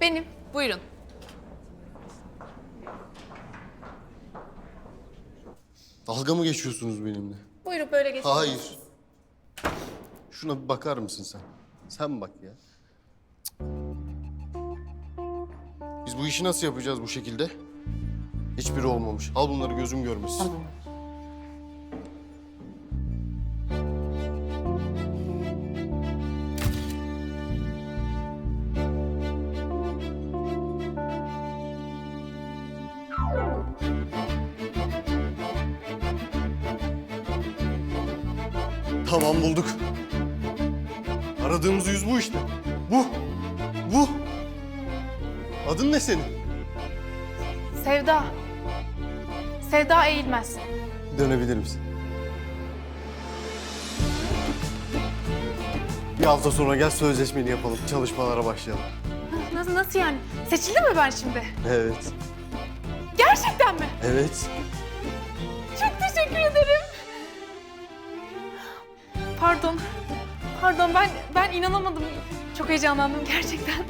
Benim. Buyurun. Dalga mı geçiyorsunuz benimle? Buyurun böyle geçin. Hayır. Şuna bir bakar mısın sen? Sen bak ya. Biz bu işi nasıl yapacağız bu şekilde? Hiçbiri olmamış. Al bunları gözüm görmesin. Tamam bulduk. Aradığımız yüz bu işte. Bu. Bu. Adın ne senin? Sevda. Sevda eğilmez. Dönebilir misin? Bir hafta sonra gel sözleşmeni yapalım. Çalışmalara başlayalım. Nasıl, nasıl yani? Seçildi mi ben şimdi? Evet. Gerçekten mi? Evet. Pardon. Pardon ben ben inanamadım. Çok heyecanlandım gerçekten.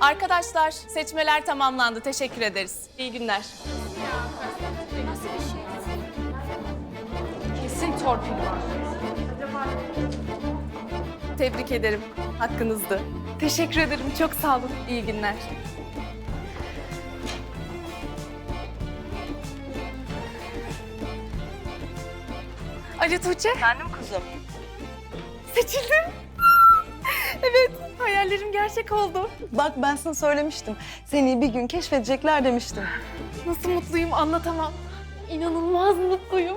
Arkadaşlar seçmeler tamamlandı. Teşekkür ederiz. İyi günler. Kesin torpil var. Tebrik ederim. Hakkınızdı. Teşekkür ederim. Çok sağ olun. İyi günler. Ali Tuğçe. Efendim kızım? Seçildim. evet. Hayallerim gerçek oldu. Bak ben sana söylemiştim. Seni bir gün keşfedecekler demiştim. Nasıl mutluyum anlatamam. İnanılmaz mutluyum.